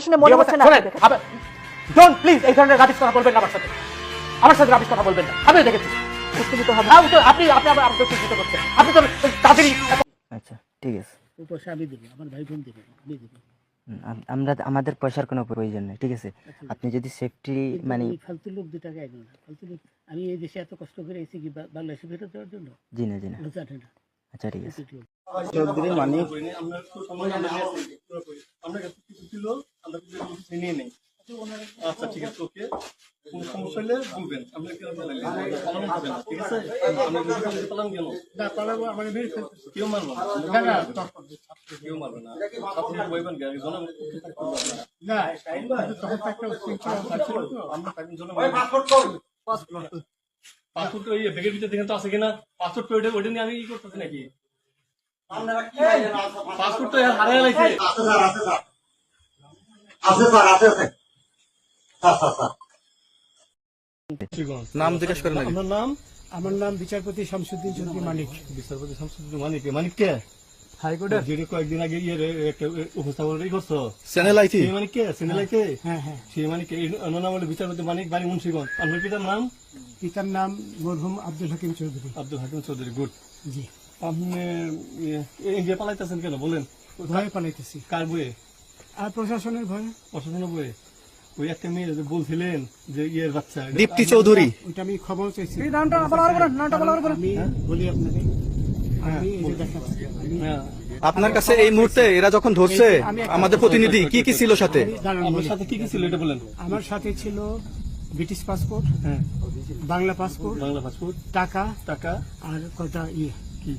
কথা শুনে মনে হচ্ছে না ডোন্ট প্লিজ এই ধরনের রাবিশ কথা বলবেন না আমার সাথে। আমার সাথে রাবিশ কথা বলবেন না। আমিও দেখেছি। উত্তেজিত হবে। আহ, তো আপনি আপনি আবার আমাকে চিন্তিত করছেন। আপনি তো তাড়াতাড়ি আচ্ছা ঠিক আছে। ও পয়সা আমি দেবো আমার ভাই বোন দেবে আমি দেবো। আমরা আমাদের পয়সার কোনো প্রয়োজন নেই ঠিক আছে? আপনি যদি সেফটি মানে ফালতু লোক দু টাকা একজন না। ফালতু লোক আমি এই দেশে এত কষ্ট করে এসেছি কি বাংলাদেশে ফেরত দেওয়ার জন্য? জি না জি না। জানে না আচ্ছা। ঠিক আছে। চৌধুরী মানিক নিয়ে নেই আচ্ছা ঠিক আছে ওকে। কোন সমস্যা হলে বলবেন। আমরা কি পালান করবেন ঠিক আছে? আমরা যদি পালান কেন? না পালাবো আমার মেরে ফেলতেছে কেউ মারবো না। না কেউ মারবে না। আপনি বলবেন কি? জন না। তখন একটা তো। আমরা তাই জন পাসপোর্ট ওই ব্যাগের ভিতরে দেখেন তো আছে কিনা? পাসপোর্ট ওইটা ওইটা নিয়ে আমি ই করতেছি নাকি? পাসপোর্ট তো হারিয়ে লাগছে আছে স্যার আছে আছে স্যার স্যার স্যার নাম জিজ্ঞেস করেন আপনার নাম আমার নাম বিচারপতি শামসুদ্দিন চৌধুরী মানিক বিচারপতি শামসুদ্দিন মানিক মানিক কে হাইকোর্টের যিনি কয়েকদিন আগে ইয়ে একটা উপস্থাপন করছ চ্যানেল আইছি সেই কে চ্যানেল আইছে হ্যাঁ হ্যাঁ সেই মানিক কে নাম হলো বিচারপতি মানিক বাড়ি মুন্সিগঞ্জ আপনার পিতার নাম পিতার নাম মরহুম আব্দুল হাকিম চৌধুরী আব্দুল হাকিম চৌধুরী গুড জি আপনি ইন্ডিয়া পালাইতেছেন কেন বলেন ভয়ে পালাইতেছি কার বইয়ে আর প্রশাসনের ভয়ে? প্রশাসনের বইয়ে ওই একটা মেয়ে যে বলছিলেন যে ইয়ের বাচ্চা দীপ্তি চৌধুরী। ওইটা আমি খবর চাইছি। বলি আপনাকে আমি এই যে দেখাচ্ছি আমি হ্যাঁ। আপনার কাছে এই মুহূর্তে এরা যখন ধরছে আমাদের প্রতিনিধি কি কি ছিল সাথে? সাথে কি কি ছিল এটা বলেন। আমার সাথে ছিল ব্রিটিশ পাসপোর্ট হ্যাঁ। বাংলা পাসপোর্ট বাংলা পাসপোর্ট টাকা টাকা। আর কটা ইয়ে কি?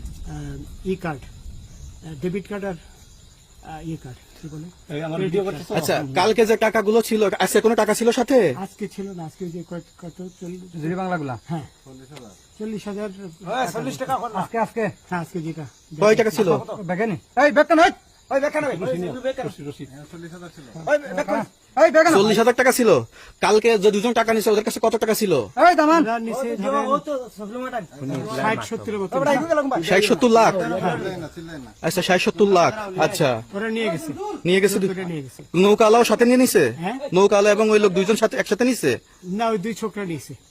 ই কার্ড ডেবিট কার্ড আর ই কার্ড কি বলে? এই আমার ভিডিও করতেছো? আচ্ছা কালকে যে টাকাগুলো ছিল আজকে কোনো টাকা ছিল সাথে? আজকে ছিল না আজকে যে কত কত চল্লিশ বাংলাগুলা? হ্যাঁ। চল্লিশ হাজার চল্লিশ টাকা আজকে আজকে হ্যাঁ আজকে যেটা কয় টাকা ছিল? ব্যাগেনি। এই ব্যাগটা ব্যাগটা নয় চল্লিশ হাজার টাকা ছিল। কালকে যে দুজন টাকা নিছে ওদের কাছে কত টাকা ছিল? এই দামান। নিচে ষাট সত্তর মতো। ষাট সত্তর লাখ? আচ্ছা ষাট সত্তর লাখ। আচ্ছা। নিয়ে গেছে। নিয়ে গেছে দু- ওরা নিয়ে গেছে। নৌকালাও সাথে নিয়ে নিছে? হ্যাঁ। নৌকালা এবং ওই লোক দুইজন সাথে একসাথে নিছে? না ওই দুই ছোকরা নিয়েছে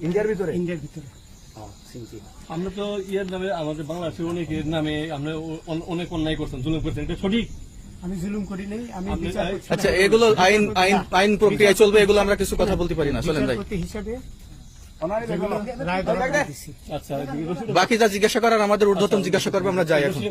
ইন্ডিয়ার ভিতরে? ইন্ডিয়ার ভিতরে। আমরা তো ইয়ের নামে আমাদের বাংলাদেশের অনেকের নামে আমরা অনেক অন্যায় করছেন জুলুম করছেন এটা সঠিক? আমি জুলুম করি নাই আমি আপনি- বিচার করছি। আচ্ছা এগুলো আইন আইন আইন প্রক্রিয়ায় চলবে এগুলো আমরা কিছু কথা বলতে পারি না চলেন ভাই। হিসাবে আচ্ছা রসিদ বাকি যা জিজ্ঞাসা করার আমাদের ঊর্ধ্বতন জিজ্ঞাসা করবে আমরা যাই এখন।